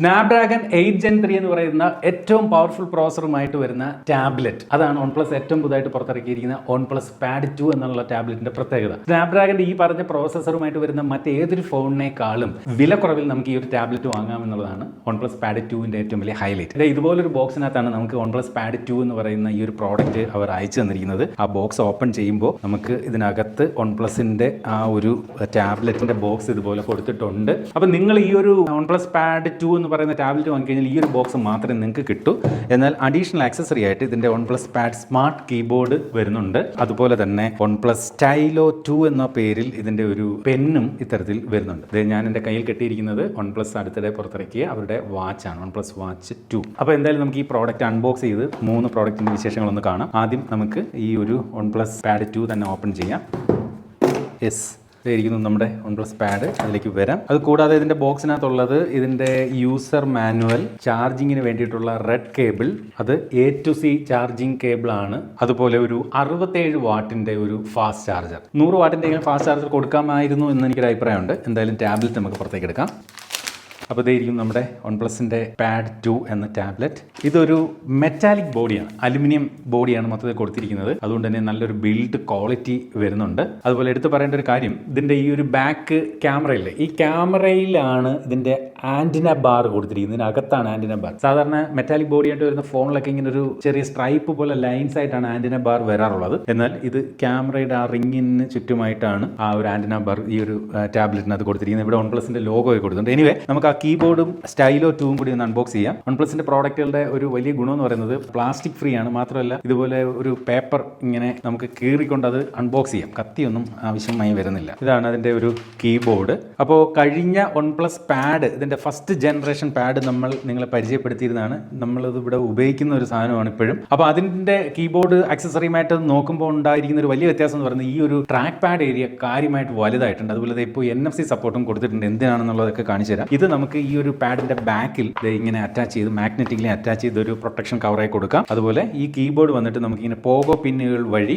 Snapdragon eight gen three എന്ന് പറയുന്ന ഏറ്റവും പവർഫുൾ പ്രോസറുമായിട്ട് വരുന്ന ടാബ്ലറ്റ് അതാണ് വൺ പ്ലസ് ഏറ്റവും പുതുതായിട്ട് പുറത്തിറക്കിയിരിക്കുന്ന വൺ പ്ലസ് പാഡ് ടു എന്നുള്ള ടാബ്ലറ്റിന്റെ പ്രത്യേകത. സ്നാപ്ഡ്രാഗന്റെ ഈ പറഞ്ഞ പ്രോസസറുമായിട്ട് വരുന്ന മറ്റേതൊരു ഫോണിനേക്കാളും വില കുറവിൽ നമുക്ക് ഈ ഒരു ടാബ്ലറ്റ് വാങ്ങാം എന്നുള്ളതാണ് വൺ പ്ലസ് പാഡ് ടുവിന്റെ ഏറ്റവും വലിയ ഹൈലൈറ്റ് ഇത് ഇതുപോലൊരു ബോക്സിനകത്താണ് നമുക്ക് വൺ പ്ലസ് പാഡ് ടു എന്ന് പറയുന്ന ഈ ഒരു പ്രോഡക്റ്റ് അവർ അയച്ചു തന്നിരിക്കുന്നത്. ആ ബോക്സ് ഓപ്പൺ ചെയ്യുമ്പോൾ നമുക്ക് ഇതിനകത്ത് വൺ പ്ലസിന്റെ ആ ഒരു ടാബ്ലറ്റിന്റെ ബോക്സ് ഇതുപോലെ കൊടുത്തിട്ടുണ്ട്. അപ്പം നിങ്ങൾ ഈ ഒരു വൺ പ്ലസ് പാഡ് ടു എന്ന് പറയുന്ന ടാബ്ലറ്റ് വാങ്ങിക്കഴിഞ്ഞാൽ ഈ ഒരു ബോക്സ് മാത്രമേ നിങ്ങൾക്ക് കിട്ടൂ. എന്നാൽ അഡീഷണൽ ആക്സസറി ആയിട്ട് ഇതിന്റെ one plus pad smart keyboard വരുന്നുണ്ട്. അതുപോലെ തന്നെ വൺ പ്ലസ് സ്റ്റൈലോ ടു എന്ന പേരിൽ ഇതിന്റെ ഒരു പെന്നും ഇത്തരത്തിൽ വരുന്നുണ്ട്. ഇത് ഞാൻ എന്റെ കയ്യിൽ കെട്ടിയിരിക്കുന്നത് വൺ പ്ലസ് അടുത്തിടെ പുറത്തിറക്കിയ അവരുടെ വാച്ചാണ് വൺ പ്ലസ് വാച്ച് ടു അപ്പോൾ എന്തായാലും നമുക്ക് ഈ പ്രോഡക്റ്റ് അൺബോക്സ് ചെയ്ത് മൂന്ന് പ്രോഡക്റ്റിന്റെ വിശേഷങ്ങളൊന്ന് കാണാം. ആദ്യം നമുക്ക് ഈ ഒരു വൺ പ്ലസ് പാഡ് ടു തന്നെ ഓപ്പൺ ചെയ്യാം. യെസ് ഇതായിരിക്കുന്നു നമ്മുടെ വൺ പ്ലസ് പാഡ് അതിലേക്ക് വരാം. അത് കൂടാതെ ഇതിന്റെ ബോക്സിനകത്തുള്ളത് ഇതിന്റെ യൂസർ മാനുവൽ ചാർജിങ്ങിന് വേണ്ടിയിട്ടുള്ള റെഡ് കേബിൾ അത് A to C charging cable ആണ്. അതുപോലെ ഒരു അറുപത്തേഴ് വാട്ടിന്റെ ഒരു ഫാസ്റ്റ് ചാർജർ നൂറ് വാട്ടിന്റെ ഫാസ്റ്റ് ചാർജർ കൊടുക്കാമായിരുന്നു എന്ന് എനിക്കൊരു അഭിപ്രായമുണ്ട് എന്തായാലും ടാബ്ലറ്റ് നമുക്ക് പുറത്തേക്ക് എടുക്കാം. അപ്പോൾ ഇതായിരിക്കും നമ്മുടെ വൺ പ്ലസിന്റെ പാഡ് ടു എന്ന ടാബ്ലറ്റ് ഇതൊരു മെറ്റാലിക് ബോഡിയാണ് അലുമിനിയം ബോഡിയാണ് മൊത്തത്തിൽ കൊടുത്തിരിക്കുന്നത്. അതുകൊണ്ട് തന്നെ നല്ലൊരു ബിൽഡ് ക്വാളിറ്റി വരുന്നുണ്ട്. അതുപോലെ എടുത്തു പറയേണ്ട ഒരു കാര്യം ഇതിന്റെ ഈ ഒരു ബാക്ക് ക്യാമറയില്ലേ ഈ ക്യാമറയിലാണ് ഇതിന്റെ ആന്റിന ബാർ കൊടുത്തിരിക്കുന്നത്. ഇതിനകത്താണ് ആന്റിന ബാർ സാധാരണ മെറ്റാലിക് ബോഡിയായിട്ട് വരുന്ന ഫോണിലൊക്കെ ഇങ്ങനെ ഒരു ചെറിയ സ്ട്രൈപ്പ് പോലെ ലൈൻസ് ആയിട്ടാണ് ആന്റിന ബാർ വരാറുള്ളത്. എന്നാൽ ഇത് ക്യാമറയുടെ ആ റിങ്ങിന് ചുറ്റുമായിട്ടാണ് ആ ഒരു ആന്റിന ബാർ ഈ ഒരു ടാബ്ലറ്റിനകത്ത് കൊടുത്തിരിക്കുന്നത്. ഇവിടെ വൺ പ്ലസിന്റെ ലോഗോ കൊടുത്തിട്ടുണ്ട്. എനിവേ നമുക്ക് ആ കീബോർഡും സ്റ്റൈലോ ടൂവും കൂടി ഒന്ന് അൺബോക്സ് ചെയ്യാം. വൺ പ്ലസിന്റെ പ്രോഡക്റ്റുകളുടെ ഒരു വലിയ ഗുണം എന്ന് പറയുന്നത് പ്ലാസ്റ്റിക് ഫ്രീ ആണ്. മാത്രമല്ല ഇതുപോലെ ഒരു പേപ്പർ ഇങ്ങനെ നമുക്ക് കീറിക്കൊണ്ട് അത് അൺബോക്സ് ചെയ്യാം. കത്തിയൊന്നും ആവശ്യമായി വരുന്നില്ല. ഇതാണ് അതിന്റെ ഒരു കീബോർഡ് അപ്പോൾ കഴിഞ്ഞ വൺ പ്ലസ് പാഡ് ഇതിന്റെ ഫസ്റ്റ് ജനറേഷൻ പാഡ് നമ്മൾ നിങ്ങളെ പരിചയപ്പെടുത്തിയിരുന്നതാണ്. നമ്മളത് ഇവിടെ ഉപയോഗിക്കുന്ന ഒരു സാധനമാണ് ഇപ്പോഴും. അപ്പോൾ അതിന്റെ കീബോർഡ് ആക്സസറിയുമായിട്ട് നോക്കുമ്പോൾ ഉണ്ടായിരിക്കുന്ന ഒരു വലിയ വ്യത്യാസം എന്ന് പറയുന്നത് ഈ ഒരു ട്രാക്ക് പാഡ് ഏരിയ കാര്യമായിട്ട് വലുതായിട്ടുണ്ട്. അതുപോലെ ഇപ്പോൾ എൻ എഫ് സി സപ്പോർട്ടും കൊടുത്തിട്ടുണ്ട്. എന്തിനാണെന്നുള്ളതൊക്കെ കാണിച്ചു തരാം. ഇത് നമുക്ക് ഈ ഒരു പാഡിന്റെ ബാക്കിൽ ഇങ്ങനെ അറ്റാച്ച് ചെയ്ത് മാഗ്നറ്റിക്കലി അറ്റാച്ച് ചെയ്ത് ഒരു പ്രൊട്ടക്ഷൻ കവറായി കൊടുക്കാം. അതുപോലെ ഈ കീബോർഡ് വന്നിട്ട് നമുക്ക് ഇങ്ങനെ പോകോ പിന്നുകൾ വഴി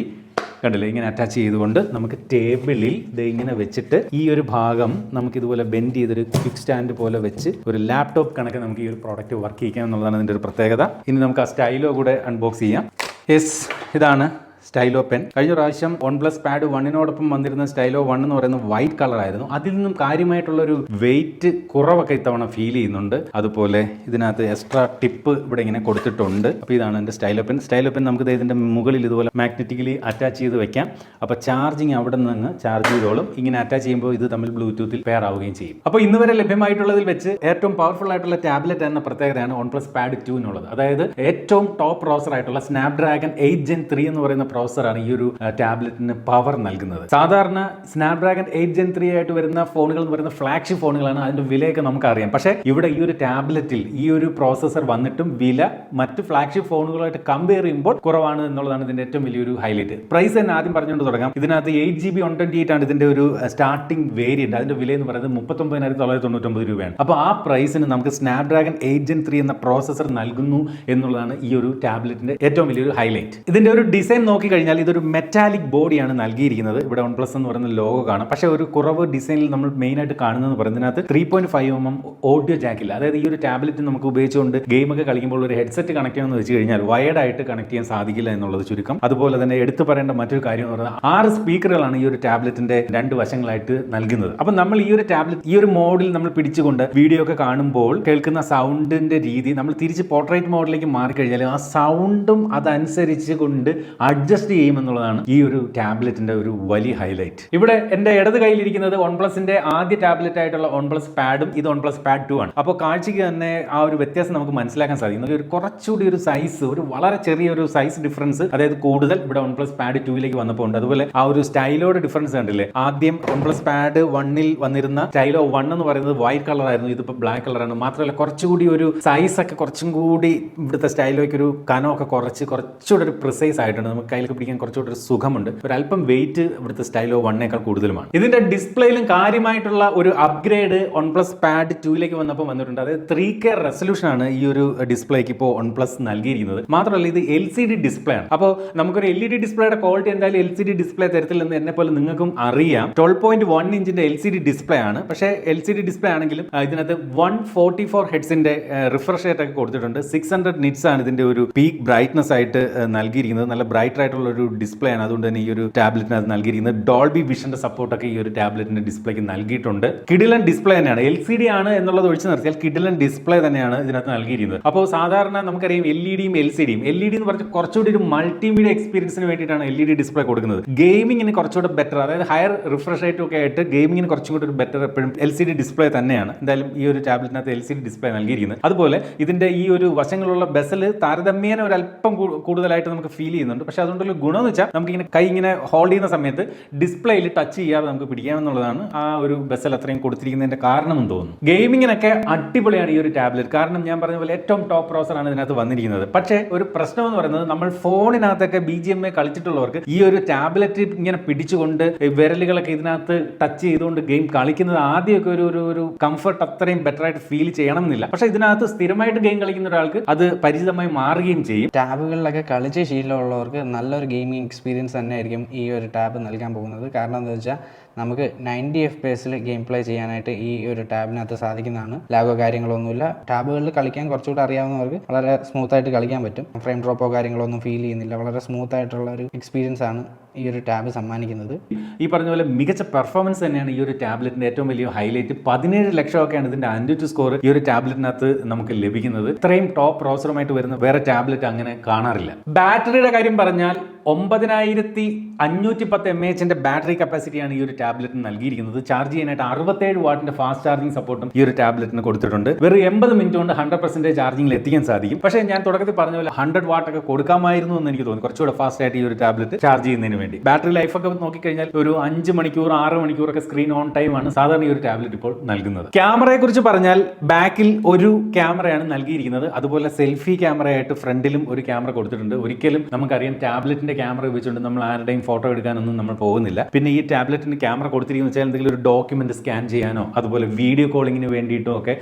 കണ്ടില്ലേ? ഇങ്ങനെ അറ്റാച്ച് ചെയ്തുകൊണ്ട് നമുക്ക് ടേബിളിൽ ഇത് ഇങ്ങനെ വെച്ചിട്ട് ഈ ഒരു ഭാഗം നമുക്ക് ഇതുപോലെ ബെൻഡ് ചെയ്തൊരു ക്വിക്ക് സ്റ്റാൻഡ് പോലെ വെച്ച് ഒരു ലാപ്ടോപ്പ് കണക്ക് നമുക്ക് ഈ ഒരു പ്രോഡക്റ്റ് വർക്ക് ചെയ്യിക്കാം എന്നുള്ളതാണ് ഇതിന്റെ ഒരു പ്രത്യേകത. ഇനി നമുക്ക് ആ സ്റ്റൈലോ കൂടെ അൺബോക്സ് ചെയ്യാം. യെസ് ഇതാണ് സ്റ്റൈലോ പെൻ. കഴിഞ്ഞ പ്രാവശ്യം വൺ പ്ലസ് പാഡ് വണ്ണിനോടൊപ്പം വന്നിരുന്ന സ്റ്റൈലോ വൺ എന്ന് പറയുന്ന വൈറ്റ് കളർ ആയിരുന്നു. അതിൽ നിന്നും കാര്യമായിട്ടുള്ള ഒരു വെയിറ്റ് കുറവൊക്കെ ഇത്തവണ ഫീൽ ചെയ്യുന്നുണ്ട്. അതുപോലെ ഇതിനകത്ത് എക്സ്ട്രാ ടിപ്പ് ഇവിടെ ഇങ്ങനെ കൊടുത്തിട്ടുണ്ട്. അപ്പോൾ ഇതാണ് എന്റെ സ്റ്റൈലോ പെൻ. സ്റ്റൈലോ പെൻ നമുക്ക് ഇതിന്റെ മുകളിൽ ഇതുപോലെ മാഗ്നറ്റിക്കലി അറ്റാച്ച് ചെയ്ത് വെക്കാം. അപ്പോൾ ചാർജിങ് അവിടെ നിന്ന് ചാർജ് ചെയ്തോളും. ഇങ്ങനെ അറ്റാച്ച് ചെയ്യുമ്പോൾ ഇത് തമ്മിൽ ബ്ലൂടൂത്തിൽ പെയർ ആവുകയും ചെയ്യും. അപ്പോൾ ഇന്ന് വരെ ലഭ്യമായിട്ടുള്ളതിൽ വെച്ച് ഏറ്റവും പവർഫുൾ ആയിട്ടുള്ള ടാബ്ലറ്റ് എന്ന പ്രത്യേകതയാണ് വൺ പ്ലസ് പാഡ് ടു എന്നുള്ളത്. അതായത് ഏറ്റവും ടോപ്പ് പ്രോസർ ആയിട്ടുള്ള സ്നാപ്ഡ്രാഗൺ എയ്റ്റ് ജെൻ ത്രീ എന്ന് പറയുന്ന പ്രോസറാണ് ഈ ഒരു ടാബ്ലറ്റിന് പവർ നൽകുന്നത്. സാധാരണ സ്നാപ്ഡ്രാഗൺ എയ്റ്റ് ജെൻ ത്രീ ആയിട്ട് വരുന്ന ഫോണുകൾ എന്ന് പറയുന്ന ഫ്ലാഗ്ഷിപ്പ് ഫോണുകളാണ് അതിന്റെ വിലയൊക്കെ നമുക്കറിയാം. പക്ഷേ ഇവിടെ ഈ ഒരു ടാബ്ലറ്റിൽ ഈ ഒരു പ്രോസസർ വന്നിട്ടും വില മറ്റ് ഫ്ലാഗ്ഷിപ്പ് ഫോണുകളായിട്ട് കമ്പയർ ചെയ്യുമ്പോൾ കുറവാണ് എന്നുള്ളതാണ് ഇതിന്റെ ഏറ്റവും വലിയൊരു ഹൈലൈറ്റ് പ്രൈസ് തന്നെ ആദ്യം പറഞ്ഞുകൊണ്ട് തുടങ്ങാം. ഇതിനകത്ത് eight G B one twenty eight ആണ് ഇതിന്റെ ഒരു സ്റ്റാർട്ടിംഗ് വേരിയന്റ് അതിന്റെ വില എന്ന് പറയുന്നത് മുപ്പത്തൊമ്പതിനായിരത്തി തൊള്ളായിരത്തി തൊണ്ണൂറ്റൊമ്പത് രൂപയാണ്. അപ്പോൾ ആ പ്രൈസിന് നമുക്ക് സ്നാപ്ഡ്രാഗൺ എയ്റ്റ് ജെൻ ത്രീ എന്ന പ്രോസസർ നൽകുന്നു എന്നുള്ളതാണ് ഈ ഒരു ടാബ്ലറ്റിന്റെ ഏറ്റവും വലിയൊരു ഹൈലൈറ്റ് ഇതിന്റെ ഒരു ഡിസൈൻ നോക്കി കഴിഞ്ഞാൽ ഇതൊരു മെറ്റാലിക് ബോഡിയാണ് നൽകിയിരിക്കുന്നത്. ഇവിടെ വൺ പ്ലസ് എന്ന് പറയുന്ന ലോഗോ കാണാം. പക്ഷേ ഒരു കുറവ് ഡിസൈനിൽ നമ്മൾ മെയിൻ ആയിട്ട് കാണുന്നതെന്ന് പറയുന്നതിനകത്ത് three point five M M audio ജാക്കില്ല അതായത് ഈ ഒരു ടാബ്ലറ്റ് നമുക്ക് ഉപയോഗിച്ചുകൊണ്ട് ഗെയിമൊക്കെ കളിക്കുമ്പോൾ ഒരു ഹെഡ്സെറ്റ് കണക്ട് ചെയ്യണമെന്ന് വെച്ച് കഴിഞ്ഞാൽ വയർഡ് ആയിട്ട് കണക്ട് ചെയ്യാൻ സാധിക്കില്ല എന്നുള്ളത് ചുരുക്കം. അതുപോലെ തന്നെ എടുത്തു പറയേണ്ട മറ്റൊരു കാര്യം എന്ന് പറഞ്ഞാൽ ആറ് സ്പീക്കറുകളാണ് ഈ ഒരു ടാബ്ലറ്റിന്റെ രണ്ട് വശങ്ങളായിട്ട് നൽകുന്നത്. അപ്പം നമ്മൾ ഈ ഒരു ടാബ്ലറ്റ് ഈ ഒരു മോഡിൽ നമ്മൾ പിടിച്ചുകൊണ്ട് വീഡിയോ ഒക്കെ കാണുമ്പോൾ കേൾക്കുന്ന സൗണ്ടിന്റെ രീതി നമ്മൾ തിരിച്ച് പോർട്രേറ്റ് മോഡിലേക്ക് മാറിക്കഴിഞ്ഞാൽ ആ സൗണ്ടും അതനുസരിച്ച് കൊണ്ട് അഡ്ജസ്റ്റ് ചെയ്യുമെന്നുള്ളതാണ് ഈ ഒരു ടാബ്ലറ്റിന്റെ ഒരു വലിയ ഹൈലൈറ്റ്. ഇവിടെ എന്റെ ഇടത് കയ്യിലിരിക്കുന്നത് വൺ പ്ലസിന്റെ ആദ്യ ടാബ്ലറ്റ് ആയിട്ടുള്ള വൺ പ്ലസ് പാഡും ഇത് വൺ പ്ലസ് പാഡ് ടു ആണ്. അപ്പോൾ കാഴ്ചയ്ക്ക് തന്നെ ആ ഒരു വ്യത്യാസം നമുക്ക് മനസ്സിലാക്കാൻ സാധിക്കും ഒരു കുറച്ചുകൂടി ഒരു സൈസ് ഒരു വളരെ ചെറിയ ഒരു സൈസ് ഡിഫറൻസ് അതായത് കൂടുതൽ ഇവിടെ വൺ പ്ലസ് പാഡ് ടൂയിലേക്ക് വന്നപ്പോൾ ഉണ്ട്. അതുപോലെ ആ ഒരു സ്റ്റൈലോട് ഡിഫറൻസ് കണ്ടില്ലേ? ആദ്യം വൺ പ്ലസ് പാഡ് വണ്ണിൽ വന്നിരുന്ന സ്റ്റൈലോ വൺ എന്ന് പറയുന്നത് വൈറ്റ് കളർ ആയിരുന്നു. ഇതിപ്പോൾ ബ്ലാക്ക് കളറാണ് മാത്രമല്ല കുറച്ചുകൂടി ഒരു സൈസ് ഒക്കെ കുറച്ചും കൂടി ഇവിടുത്തെ സ്റ്റൈലോയ്ക്ക് ഒരു കനമൊക്കെ കുറച്ച് കുറച്ചുകൂടി ഒരു പ്രിസൈസ് ആയിട്ടുണ്ട്. നമുക്ക് കയ്യിലൊക്കെ പിടിക്കാൻ കുറച്ചുകൂടി ഒരു സുഖമുണ്ട്. ഒരല്പം വെയിറ്റ് ഇവിടുത്തെ സ്റ്റൈലോ വണ്ണേക്കാൾ കൂടുതലുമാണ്. ഇതിന്റെ ഡിസ്പ്ലേയിലും കാര്യമായിട്ടുള്ള ഒരു അപ്ഗ്രേഡ് വൺ പ്ലസ് പാഡ് ടൂയിലേക്ക് വന്നപ്പോൾ വന്നിട്ടുണ്ട്. അതായത് ത്രീ കെ റെസൊല്യൂഷൻ ആണ് ഈ ഒരു ഡിസ്പ്ലേക്ക് ഇപ്പോൾ വൺ പ്ലസ് നൽകിയിരിക്കുന്നത്. മാത്രമല്ല ഇത് എൽ സി ഡി ഡിസ്പ്ലേ ആണ്. അപ്പോൾ നമുക്കൊരു എൽ ഇ ഡി ഡിസ്പ്ലേയുടെ ക്വാളിറ്റി എന്തായാലും എൽ സി ഡി ഡിസ്പ്ലേ തരത്തില്ലെന്ന് എന്നെ പോലെ നിങ്ങൾക്കും അറിയാം. ട്വൽവ് പോയിന്റ് വൺ ഇഞ്ചിന്റെ എൽ സി ഡി ഡിസ്പ്ലേ ആണ്. പക്ഷേ എൽ സി ഡി ഡിസ്പ്ലേ ആണെങ്കിലും ഇതിനകത്ത് വൺ ഫോർട്ടി ഫോർ ഹെഡ്സിന്റെ റിഫ്രഷ് റേറ്റ് ഒക്കെ കൊടുത്തിട്ടുണ്ട്. സിക്സ് ഹൺഡ്രഡ് നിറ്റ്സ് ആണ് ഇതിന്റെ ഒരു പീക്ക് ബ്രൈറ്റ്നസ് ആയിട്ട് നൽകിയിരിക്കുന്നത്. നല്ല ബ്രൈറ്റ് ആയിട്ടുള്ള ഒരു ഡിസ്പ്ലേ ആണ്. അതുകൊണ്ട് തന്നെ ഈ ഒരു ടാബ്ലറ്റിന് അത് നൽകിയിരിക്കുന്നത് ഡോൾബി വിഷന്റെ സപ്പോർട്ടൊക്കെ ഈ ഒരു ടാബ്ലറ്റിന്റെ ഡിസ്പ്ലേക്ക് നൽകിയിട്ടുണ്ട്. കിഡിലൻ ഡിസ്പ്ലേ തന്നെയാണ്. എൽ സി ഡി ആണ് എന്നുള്ളത് ഒഴിച്ച് നിർത്തിയാൽ കിഡിലൻ ഡിസ്പ്ലേ തന്നെയാണ് ഇതിനകത്ത് നൽകിയിരിക്കുന്നത്. അപ്പോൾ സാധാരണ നമുക്കറിയാം എൽ ഇ ഡിയും എൽ സി ഡിയും എൽ ഇ ഡി എന്ന് പറഞ്ഞാൽ കുറച്ചുകൂടി ഒരു മൾട്ടിമീഡിയ എക്സ്പീരിയൻസിന് വേണ്ടിയിട്ടാണ് എൽ ഇ ഡി ഡിസ്പ്ലേ കൊടുക്കുന്നത്. ഗെയിമിങ്ങിന് കുറച്ചുകൂടെ ബെറ്റർ അതായത് ഹയർ റിഫ്രഷ് റേറ്റും ഒക്കെ ആയിട്ട് ഗെയിമിങ്ങിന് കുറച്ചും കൂടി ഒരു ബെറ്റർ എപ്പോഴും എൽ സി ഡി ഡിസ്പ്ലേ തന്നെയാണ്. എന്തായാലും ഈ ഒരു ടാബ്ലറ്റിനകത്ത് എൽ സി ഡി ഡിസ്പ്ലേ നൽകിയിരിക്കുന്നത്. അതുപോലെ ഇതിന്റെ ഈ ഒരു വശങ്ങളുള്ള ബെസൽ താരതമ്യേന ഒരു അല്പം കൂടുതലായിട്ട് നമുക്ക് ഫീൽ ചെയ്യുന്നുണ്ട്. പക്ഷേ അതുകൊണ്ടുള്ള ഗുണം എന്ന് വെച്ചാൽ നമുക്ക് ഇങ്ങനെ കൈ ഇങ്ങനെ ഹോൾഡ് ചെയ്യുന്ന സമയത്ത് ഡിസ്പ്ലേയിൽ ടച്ച് ചെയ്യാതെ നമുക്ക് പിടിക്കാമെന്നുള്ളതാണ് ആ ഒരു ബസ്സൽ അത്രയും കൊടുത്തിരിക്കുന്നതിന്റെ കാരണം എന്ന് തോന്നുന്നു. ഗെയിമിങ്ങിനൊക്കെ അടിപൊളിയാണ് ഈ ഒരു ടാബ്ലറ്റ് കാരണം ഞാൻ പറഞ്ഞ പോലെ ഏറ്റവും ടോപ്പ് പ്രോസറാണ് ഇതിനകത്ത് വന്നിരിക്കുന്നത്. പക്ഷേ ഒരു പ്രശ്നം എന്ന് പറയുന്നത് നമ്മൾ ഫോണിനകത്തൊക്കെ ബി ജി എം എ കളിച്ചിട്ടുള്ളവർക്ക് ഈ ഒരു ടാബ്ലറ്റ് ഇങ്ങനെ പിടിച്ചുകൊണ്ട് വിരലുകളൊക്കെ ഇതിനകത്ത് ടച്ച് ചെയ്തുകൊണ്ട് ഗെയിം കളിക്കുന്നത് ആദ്യമൊക്കെ ഒരു ഒരു ഒരു കംഫർട്ട് അത്രയും ബെറ്റർ ആയിട്ട് ഫീൽ ചെയ്യണം എന്നില്ല പക്ഷേ ഇതിനകത്ത് സ്ഥിരമായിട്ട് ഗെയിം കളിക്കുന്ന ഒരാൾക്ക് അത് പരിചിതമായി മാറുകയും ചെയ്യും. ടാബുകളിലൊക്കെ കളിച്ച് ശീലമുള്ളവർക്ക് നല്ലൊരു ഗെയിമിംഗ് എക്സ്പീരിയൻസ് തന്നെ ആയിരിക്കും ഈ ഒരു ടാബ് നൽകാൻ പോകുന്നത്. കാരണം എന്താ വെച്ചാൽ നമുക്ക് നയന്റി എഫ് പി എസിൽ ഗെയിം പ്ലേ ചെയ്യാനായിട്ട് ഈ ഒരു ടാബിനകത്ത് സാധിക്കുന്നതാണ്. ലാഗോ കാര്യങ്ങളൊന്നുമില്ല. ടാബുകളിൽ കളിക്കാൻ കുറച്ചുകൂടെ അറിയാവുന്നവർക്ക് വളരെ സ്മൂത്ത് ആയിട്ട് കളിക്കാൻ പറ്റും. ഫ്രെയിം ഡ്രോപ്പോ കാര്യങ്ങളൊന്നും ഫീൽ ചെയ്യുന്നില്ല. വളരെ സ്മൂത്ത് ആയിട്ടുള്ള ഒരു എക്സ്പീരിയൻസ് ആണ് ഈ ഒരു ടാബ് സമ്മാനിക്കുന്നത്. ഈ പറഞ്ഞ പോലെ മികച്ച പെർഫോമൻസ് തന്നെയാണ് ഈ ഒരു ടാബ്ലറ്റിന്റെ ഏറ്റവും വലിയ ഹൈലൈറ്റ് പതിനേഴ് ലക്ഷമൊക്കെയാണ് ഇതിന്റെ ആൻഡ്രോയിഡ് സ്കോർ ഈ ഒരു ടാബ്ലറ്റിനകത്ത് നമുക്ക് ലഭിക്കുന്നത്. ഇത്രയും ടോപ്പ് പ്രോസറുമായിട്ട് വരുന്ന വേറെ ടാബ്ലറ്റ് അങ്ങനെ കാണാറില്ല. ബാറ്ററിയുടെ കാര്യം പറഞ്ഞാൽ ഒമ്പതിനായിരത്തി അഞ്ഞൂറ്റി പത്ത് എം എച്ചിന്റെ ബാറ്ററി കപ്പാസിറ്റിയാണ് ഈ ഒരു ടാബ്ലറ്റിന് നൽകിയിരിക്കുന്നത്. ചാർജ് ചെയ്യാനായിട്ട് അറുപത്തേഴ് വാട്ടിന്റെ ഫാസ്റ്റ് ചാർജിംഗ് സപ്പോർട്ടും ഈ ഒരു ടാബ്ലറ്റിന് കൊടുത്തിട്ടുണ്ട്. വെറും എൺപത് മിനിറ്റ് കൊണ്ട് ഹൺഡ്രഡ് പെർസെന്റേജ് ചാർജിംഗിൽ എത്തിക്കാൻ സാധിക്കും. പക്ഷേ ഞാൻ തുടക്കത്തിൽ പറഞ്ഞ പോലെ ഹൺഡ്രഡ് വാട്ടൊക്കെ കൊടുക്കാമായിരുന്നു എന്ന് എനിക്ക് തോന്നുന്നു കുറച്ചുകൂടെ ഫാസ്റ്റ് ആയിട്ട് ഈ ഒരു ടാബ്ലറ്റ് ചാർജ് ചെയ്യുന്നതിന് വേണ്ടി. ബാറ്ററി ലൈഫ് ഒക്കെ നോക്കിക്കഴിഞ്ഞാൽ ഒരു അഞ്ച് മണിക്കൂർ ആറ് മണിക്കൂറൊക്കെ സ്ക്രീൻ ഓൺ ടൈം ആണ് സാധാരണ ഈ ഒരു ടാബ്ലറ്റ് ഇപ്പോൾ നൽകുന്നത്. ക്യാമറയെ കുറിച്ച് പറഞ്ഞാൽ ബാക്കിൽ ഒരു ക്യാമറയാണ് നൽകിയിരിക്കുന്നത്. അതുപോലെ സെൽഫി ക്യാമറയായിട്ട് ഫ്രണ്ടിലും ഒരു ക്യാമറ കൊടുത്തിട്ടുണ്ട്. ഒരിക്കലും നമുക്കറിയാം ടാബ്ലറ്റിന്റെ ക്യാമറ ഉപയോഗിച്ചുകൊണ്ട് നമ്മൾ ആരുടെയും ഫോട്ടോ എടുക്കാനൊന്നും നമ്മൾ പോകുന്നില്ല. പിന്നെ ഈ ടാബ്ലറ്റിന് ക്യാമറ കൊടുത്തിരിക്കുന്ന വെച്ചാൽ എന്തെങ്കിലും ഒരു ഡോക്യുമെന്റ് സ്കാൻ ചെയ്യാനോ അതുപോലെ വീഡിയോ കോളിങ്ങിന് വേണ്ടിയിട്ടോ ഒക്കെ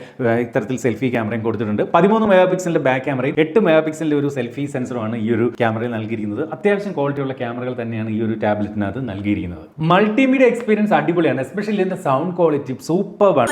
ഇത്തരത്തിൽ സെൽഫി ക്യാമറയും കൊടുത്തിട്ടുണ്ട്. പതിമൂന്ന് മെഗാ പിക്സലിന്റെ ബാക്ക് ക്യാമറയും എട്ട് മെഗാ പിക്സലിന്റെ ഒരു സെൽഫി സെൻസറുമാണ് ഈ ഒരു ക്യാമറയിൽ നൽകിയിരിക്കുന്നത്. അത്യാവശ്യം ക്വാളിറ്റിയുള്ള ക്യാമറകൾ തന്നെയാണ് ഈ ഒരു ടാബ്ലറ്റിനകത്ത് നൽകിയിരിക്കുന്നത്. മൾട്ടിമീഡിയ എക്സ്പീരിയൻസ് അടിപൊളിയാണ്. എസ്പെഷ്യലി ഇതിന്റെ സൗണ്ട് ക്വാളിറ്റി സൂപ്പർ ആണ്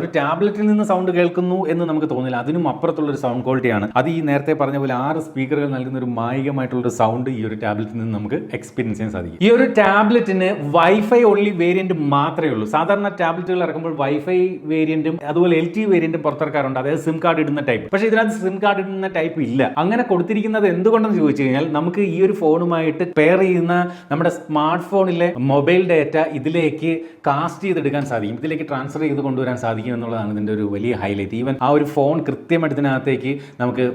ഒരു ടാബ്ലറ്റിൽ നിന്ന് സൗണ്ട് കേൾക്കുന്നു എന്ന് നമുക്ക് തോന്നില്ല. അതിനും അപ്പുറത്തുള്ള ഒരു സൗണ്ട് ക്വാളിറ്റിയാണ് അത് ഈ നേരത്തെ പറഞ്ഞ പോലെ ആറ് സ്പീക്കറുകൾ നൽകുന്ന ഒരു മായികമായിട്ടുള്ള ഒരു സൗണ്ട് ഈ ഒരു ടാബ്ലറ്റിൽ നിന്ന് നമുക്ക് എക്സ്പീരിയൻസ് ചെയ്യാൻ സാധിക്കും. ഈ ഒരു ടാബ്ലറ്റിന് വൈഫൈ ഓൺലി വേരിയന്റ് മാത്രമേ ഉള്ളൂ. സാധാരണ ടാബ്ലറ്റുകൾ ഇറക്കുമ്പോൾ വൈഫൈ വേരിയന്റും അതുപോലെ എൽ ടി വേരിയന്റും പുറത്തിറക്കാറുണ്ട്. അതായത് സിം കാർഡ് ഇടുന്ന ടൈപ്പ് പക്ഷേ ഇതിനകത്ത് സിം കാർഡ് ഇടുന്ന ടൈപ്പ് ഇല്ല. അങ്ങനെ കൊടുത്തിരിക്കുന്നത് എന്തുകൊണ്ടെന്ന് ചോദിച്ചു കഴിഞ്ഞാൽ നമുക്ക് ഈ ഒരു ഫോണുമായിട്ട് പെയർ ചെയ്യുന്ന നമ്മുടെ സ്മാർട്ട് ഫോണിലെ മൊബൈൽ ഡാറ്റ ഇതിലേക്ക് കാസ്റ്റ് ചെയ്തെടുക്കാൻ സാധിക്കും. ഇതിലേക്ക് ട്രാൻസ്ഫർ ചെയ്ത് കൊണ്ടുവരാൻ സാധിക്കും. എന്നുള്ളതാണ് ഇതിന്റെ ഒരു വലിയ ഹൈലൈറ്റ് ഈവൻ ആ ഒരു ഫോൺ കൃത്യമായിട്ട് ഇതിനകത്തേക്ക് നമുക്ക്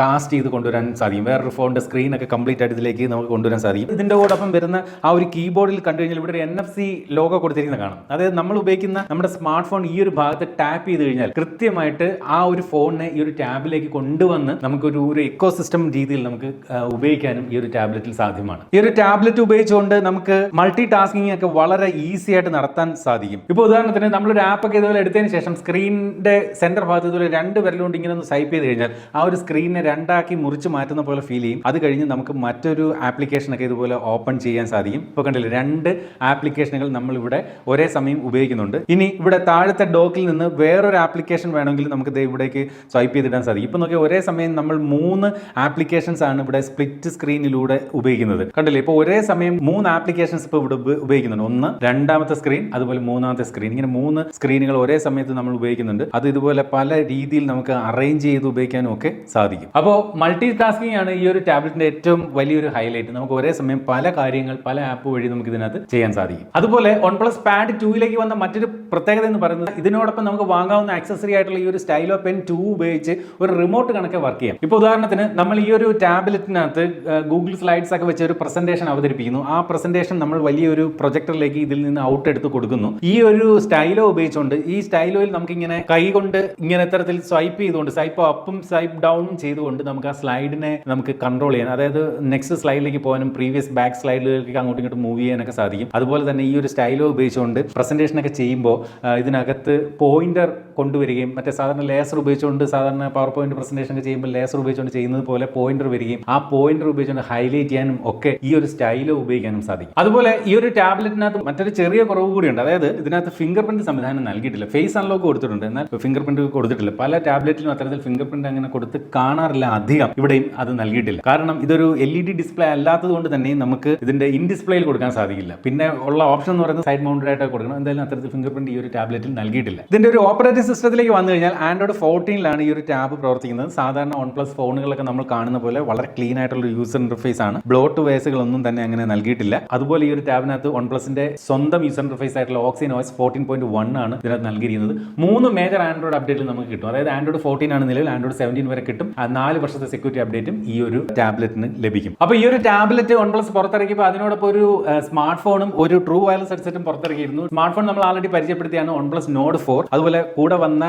കാസ്റ്റ് ചെയ്ത് കൊണ്ടുവരാൻ സാധിക്കും. വേറൊരു ഫോണിന്റെ സ്ക്രീനൊക്കെ കംപ്ലീറ്റ് ആയിട്ട് ഇതിലേക്ക് നമുക്ക് കൊണ്ടുവരാൻ സാധിക്കും. ഇതിന്റെ കൂടൊപ്പം വരുന്ന ആ ഒരു കീബോർഡിൽ കണ്ടു കഴിഞ്ഞാൽ ഇവിടെ ഒരു എൻ എഫ് സി ലോഗോ കൊടുത്തിരിക്കുന്നത് കാണാം. അതായത് നമ്മൾ ഉപയോഗിക്കുന്ന നമ്മുടെ സ്മാർട്ട് ഫോൺ ഈ ഒരു ഭാഗത്ത് ടാപ്പ് ചെയ്ത് കഴിഞ്ഞാൽ കൃത്യമായിട്ട് ആ ഒരു ഫോണിനെ ഈ ഒരു ടാബിലേക്ക് കൊണ്ടുവന്ന് നമുക്കൊരു ഒരു എക്കോ സിസ്റ്റം രീതിയിൽ നമുക്ക് ഉപയോഗിക്കാനും ഈ ഒരു ടാബ്ലറ്റിൽ സാധ്യമാണ്. ഈ ഒരു ടാബ്ലറ്റ് ഉപയോഗിച്ചുകൊണ്ട് നമുക്ക് മൾട്ടി ടാസ്കിംഗ് ഒക്കെ വളരെ ഈസി ആയിട്ട് നടത്താൻ സാധിക്കും. ഇപ്പോൾ ഉദാഹരണത്തിന് നമ്മളൊരു ആപ്പ് ഒക്കെ ഇതുപോലെ എടുത്തതിന് ശേഷം സ്ക്രീനിന്റെ സെന്റർ ഭാഗത്ത് ഇതുപോലെ രണ്ട് വിരലുകൊണ്ട് ഇങ്ങനെ ഒന്ന് സൈപ്പ് ചെയ്ത് കഴിഞ്ഞാൽ ആ ഒരു സ്ക്രീനിനെ രണ്ടാക്കി മുറിച്ച് മാറ്റുന്ന പോലെ ഫീൽ ചെയ്യും. അത് കഴിഞ്ഞ് നമുക്ക് മറ്റൊരു ആപ്ലിക്കേഷനൊക്കെ ഇതുപോലെ ഓപ്പൺ ചെയ്യാൻ സാധിക്കും. ഇപ്പോൾ കണ്ടില്ലേ രണ്ട് ആപ്ലിക്കേഷനുകൾ നമ്മളിവിടെ ഒരേ സമയം ഉപയോഗിക്കുന്നുണ്ട്. ഇനി ഇവിടെ താഴത്തെ ഡോക്കിൽ നിന്ന് വേറൊരു ആപ്ലിക്കേഷൻ വേണമെങ്കിൽ നമുക്ക് ഇവിടേക്ക് സ്വൈപ്പ് ചെയ്തിടാൻ സാധിക്കും. ഇപ്പോൾ നോക്കിയാൽ ഒരേ സമയം നമ്മൾ മൂന്ന് ആപ്ലിക്കേഷൻസ് ആണ് ഇവിടെ സ്പ്ലിറ്റ് സ്ക്രീനിലൂടെ ഉപയോഗിക്കുന്നത്. കണ്ടില്ലേ ഇപ്പോൾ ഒരേ സമയം മൂന്ന് ആപ്ലിക്കേഷൻസ് ഇപ്പോൾ ഇവിടെ ഉപയോഗിക്കുന്നുണ്ട്. ഒന്ന് രണ്ടാമത്തെ സ്ക്രീൻ അതുപോലെ മൂന്നാമത്തെ സ്ക്രീൻ ഇങ്ങനെ മൂന്ന് സ്ക്രീനുകൾ ഒരേ സമയത്ത് നമ്മൾ ഉപയോഗിക്കുന്നുണ്ട്. അത് ഇതുപോലെ പല രീതിയിൽ നമുക്ക് അറേഞ്ച് ചെയ്ത് ഉപയോഗിക്കാനും ഒക്കെ സാധിക്കും. അപ്പോൾ മൾട്ടി ടാസ്കിംഗ് ആണ് ഈ ഒരു ടാബ്ലറ്റിന്റെ ഏറ്റവും വലിയൊരു ഹൈലൈറ്റ് നമുക്ക് ഒരേ സമയം പല കാര്യങ്ങൾ പല ആപ്പ് വഴി നമുക്ക് ഇതിനകത്ത് ചെയ്യാൻ സാധിക്കും. അതുപോലെ വൺ പ്ലസ് പാഡ് ടൂയിലേക്ക് വന്ന മറ്റൊരു പ്രത്യേകത എന്ന് പറയുന്നത് ഇതിനോടൊപ്പം നമുക്ക് വാങ്ങാവുന്ന ആക്സസറി ആയിട്ടുള്ള ഈ ഒരു സ്റ്റൈലോ പെൻ ടു ഉപയോഗിച്ച് ഒരു റിമോട്ട് കണക്കെ വർക്ക് ചെയ്യാം. ഇപ്പോൾ ഉദാഹരണത്തിന് നമ്മൾ ഈ ഒരു ടാബ്ലറ്റിനകത്ത് ഗൂഗിൾ സ്ലൈഡ്സ് ഒക്കെ വെച്ച് ഒരു പ്രസന്റേഷൻ അവതരിപ്പിക്കുന്നു. ആ പ്രസന്റേഷൻ നമ്മൾ വലിയൊരു പ്രൊജക്ടറിലേക്ക് ഇതിൽ നിന്ന് ഔട്ട് എടുത്ത് കൊടുക്കുന്നു. ഈ ഒരു സ്റ്റൈലോ ഉപയോഗിച്ചുകൊണ്ട് ഈ സ്റ്റൈലോ സ്റ്റൈലോയിൽ നമുക്ക് ഇങ്ങനെ കൈ കൊണ്ട് ഇങ്ങനെ ഇത്തരത്തിൽ സ്വൈപ്പ് ചെയ്തുകൊണ്ട് സ്വൈപ്പ് അപ്പും സ്വൈപ്പ് ഡൗണും ചെയ്തുകൊണ്ട് നമുക്ക് ആ സ്ലൈഡിനെ നമുക്ക് കൺട്രോൾ ചെയ്യാൻ അതായത് നെക്സ്റ്റ് സ്ലൈഡിലേക്ക് പോകാനും പ്രീവിയസ് ബാക്ക് സ്ലൈഡിലേക്ക് അങ്ങോട്ടും ഇങ്ങോട്ടും മൂവ് ചെയ്യാനൊക്കെ സാധിക്കും. അതുപോലെ തന്നെ ഈ ഒരു സ്റ്റൈലോ ഉപയോഗിച്ചുകൊണ്ട് പ്രസന്റേഷൻ ഒക്കെ ചെയ്യുമ്പോൾ ഇതിനകത്ത് പോയിന്റർ കൊണ്ടുവരികയും മറ്റേ സാധാരണ ലേസർ ഉപയോഗിച്ചുകൊണ്ട് സാധാരണ പവർ പോയിന്റ് പ്രസന്റേഷൻ ചെയ്യുമ്പോൾ ലേസർ ഉപയോഗിച്ചുകൊണ്ട് ചെയ്യുന്നത് പോലെ പോയിന്റർ വരികയും ആ പോയിന്റർ ഉപയോഗിച്ചുകൊണ്ട് ഹൈലൈറ്റ് ചെയ്യാനും ഒക്കെ ഈ ഒരു സ്റ്റൈൽ ഉപയോഗിക്കാനും സാധിക്കും. അതുപോലെ ഈ ഒരു ടാബ്ലറ്റിനകത്ത് മറ്റൊരു ചെറിയ കുറവ് കൂടിയുണ്ട്. അതായത് ഇതിനകത്ത് ഫിംഗർ പ്രിന്റ് സംവിധാനം നൽകിയിട്ടില്ല. ഫേസ് അൺലോക്ക് കൊടുത്തിട്ടുണ്ട്. എന്നാൽ ഫിംഗർ പ്രിന്റ് കൊടുത്തിട്ടില്ല. പല ടാബ്ലറ്റിലും അത്തരത്തിൽ ഫിംഗർ പ്രിന്റ് അങ്ങനെ കൊടുത്ത് കാണാറില്ല അധികം. ഇവിടെയും അത് നൽകിയിട്ടില്ല. കാരണം ഇതൊരു എൽ ഇ ഡി ഡിസ്പ്ലേ അല്ലാത്തത് കൊണ്ട് തന്നെ നമുക്ക് ഇതിന്റെ ഇൻ ഡിസ്പ്ലേയിൽ കൊടുക്കാൻ സാധിക്കില്ല. പിന്നെ ഉള്ള ഓപ്ഷൻ എന്ന് പറയുന്നത് സൈഡ് മൗണ്ടഡ് ആയിട്ട് കൊടുക്കണം. എന്തായാലും അത്തരത്തിൽ ഫിംഗർ പ്രിന്റ് ഈ ഒരു ടാബ്ലറ്റിൽ നൽകിയിട്ടില്ല. ഇതിന്റെ ഒരു ഓപ്പറേറ്റിംഗ് സിസ്റ്റത്തിലേക്ക് വന്നു കഴിഞ്ഞാൽ ആൻഡ്രോയിഡ് ഫോർട്ടീനിലാണ് ഈ ഒരു ടാബ് പ്രവർത്തിക്കുന്നത്. സാധാരണ വൺ പ്ലസ് ഫോണുകളൊക്കെ നമ്മൾ കാണുന്ന പോലെ വളരെ ക്ലീൻ ആയിട്ടുള്ള യൂസർ ഇന്റർഫേസ് ആണ്. ബ്ലോട്ട് വേസുകളൊന്നും തന്നെ അങ്ങനെ നൽകിയിട്ടില്ല. അതുപോലെ ഈ ഒരു ടാബിനകത്ത് വൺ പ്ലസിന്റെ സ്വന്തം യൂസർ ഇന്റർഫേസ് ആയിട്ടുള്ള oxygen OS fourteen point one ആണ് ഇതിനകത്ത് നൽകിയിരിക്കുന്നത്. മൂന്ന് മേജർ ആൻഡ്രോയിഡ് അപ്ഡേറ്റിൽ നമുക്ക് കിട്ടും. അതായത് ആൻഡ്രോയിഡ് ഫോർട്ടീൻ ആണ് നിലവിൽ ആൻഡ്രോയിഡ് സെവന്റീൻ വരെ കിട്ടും. നാല് വർഷത്തെ സെക്യൂരിറ്റി അപ്ഡേറ്റും ഈ ഒരു ടാബ്ലറ്റിന് ലഭിക്കും. അപ്പോൾ ഈ ഒരു ടാബ്ലറ്റ് വൺ പ്ലസ് പുറത്തിറക്കിയപ്പോൾ അതിനോടൊപ്പം ഒരു സ്മാർട്ട് ഫോണും ഒരു ട്രൂ വയർലെസ് ഹെഡ്സെറ്റും പുറത്തിറക്കിയിരുന്നു. സ്മാർട്ട് ഫോൺ നമ്മൾ ആൾറെഡി പരിചയപ്പെടുത്തിയാണ് വൺ പ്ലസ് നോഡ് ഫോർ അതുപോലെ കൂടെ വന്ന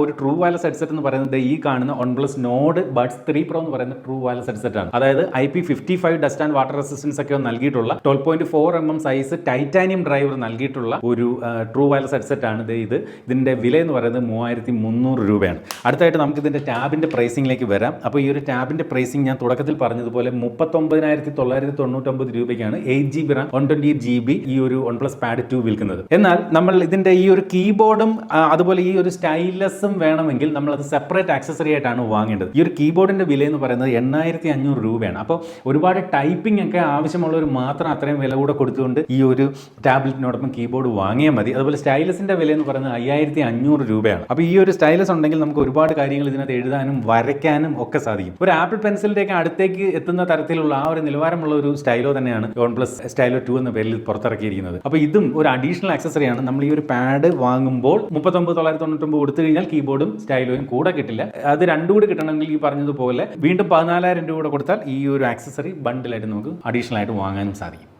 ഒരു ട്രൂ വയർലെസ് ഹെഡ്സെറ്റ് എന്ന് പറയുന്നത് ഈ കാണുന്ന OnePlus Nord buds three pro എന്ന് പറയുന്ന ട്രൂ വയർലെസ് ഹെഡ്സെറ്റ് ആണ്. അതായത് I P fifty five dust and water resistance ഒക്കെ നൽകിയിട്ടുള്ള twelve point four m m size titanium driver നൽകിയിട്ടുള്ള ഒരു ട്രൂ വയർലെസ് ഹെഡ്സെറ്റ് ആണ് ഇത് ഇത്. ഇതിന്റെ വില എന്ന് പറയുന്നത് മൂവായിരത്തി മുന്നൂറ് രൂപയാണ്. അടുത്തായിട്ട് നമുക്ക് ഇതിന്റെ ടാബിന്റെ പ്രൈസിംഗിലേക്ക് വരാം. അപ്പോൾ ഈ ഒരു ടാബിന്റെ പ്രൈസിംഗ് ഞാൻ തുടക്കത്തിൽ പറഞ്ഞതുപോലെ മുപ്പത്തൊമ്പതിനായിരത്തി തൊള്ളായിരത്തി തൊണ്ണൂറ്റൊമ്പത് രൂപയ്ക്കാണ് eight G B RAM one twenty G B ഈ ഒരു വൺ പ്ലസ് പാഡ് ടു വിൽക്കുന്നത്. എന്നാൽ നമ്മൾ ഇതിന്റെ ഈ ഒരു കീബോർഡും അതുപോലെ ഈ ഒരു സ്റ്റൈലസും വേണമെങ്കിൽ നമ്മൾ അത് സെപ്പറേറ്റ് ആക്സസറി ആയിട്ടാണ് വാങ്ങേണ്ടത്. ഈ ഒരു കീബോർഡിന്റെ വില എന്ന് പറയുന്നത് എണ്ണായിരത്തി അഞ്ഞൂറ് രൂപയാണ്. അപ്പോൾ ഒരുപാട് ടൈപ്പിംഗ് ഒക്കെ ആവശ്യമുള്ളവർ മാത്രം അത്രയും വില കൂടെ കൊടുത്തുകൊണ്ട് ഈ ഒരു ടാബ്ലറ്റിനോടൊപ്പം കീബോർഡ് വാങ്ങിയാൽ മതി. അതുപോലെ സ്റ്റൈലസിന്റെ വില എന്ന് പറയുന്നത് അയ്യായിരത്തി അഞ്ഞൂറ് രൂപയാണ്. അപ്പോൾ ഈ ഒരു സ്റ്റൈലസ് ഉണ്ടെങ്കിൽ നമുക്ക് ഒരുപാട് കാര്യങ്ങൾ ഇതിനകത്ത് എഴുതാനും വരയ്ക്കാനും ഒക്കെ സാധിക്കും. ഒരു ആപ്പിൾ പെൻസിലിന്റെ ഒക്കെ അടുത്തേക്ക് എത്തുന്ന തരത്തിലുള്ള ആ ഒരു നിലവാരമുള്ള ഒരു സ്റ്റൈലോ തന്നെയാണ് വൺ പ്ലസ് സ്റ്റൈലോ ടു എന്ന പേരിൽ പുറത്തിറക്കിയിരിക്കുന്നത്. അപ്പോൾ ഇതും ഒരു അഡീഷണൽ ആക്സസറിയാണ് നമ്മൾ ഈ ഒരു പാഡ് വാങ്ങുമ്പോൾ മുപ്പത്തൊമ്പത് തൊള്ളായിരത്തി തൊണ്ണൂറ്റൊമ്പത് കൊടുത്തു കഴിഞ്ഞാൽ കീബോർഡും സ്റ്റൈലോയും കൂടെ കിട്ടില്ല. അത് രണ്ടും കൂടി കിട്ടണമെങ്കിൽ ഈ പറഞ്ഞതുപോലെ വീണ്ടും പതിനാലായിരം രൂപ കൂടെ കൊടുത്താൽ ഈ ഒരു ആക്സസറി ബണ്ടിലായിട്ട് നമുക്ക് അഡീഷണൽ ആയിട്ട് വാങ്ങാനും സാധിക്കും.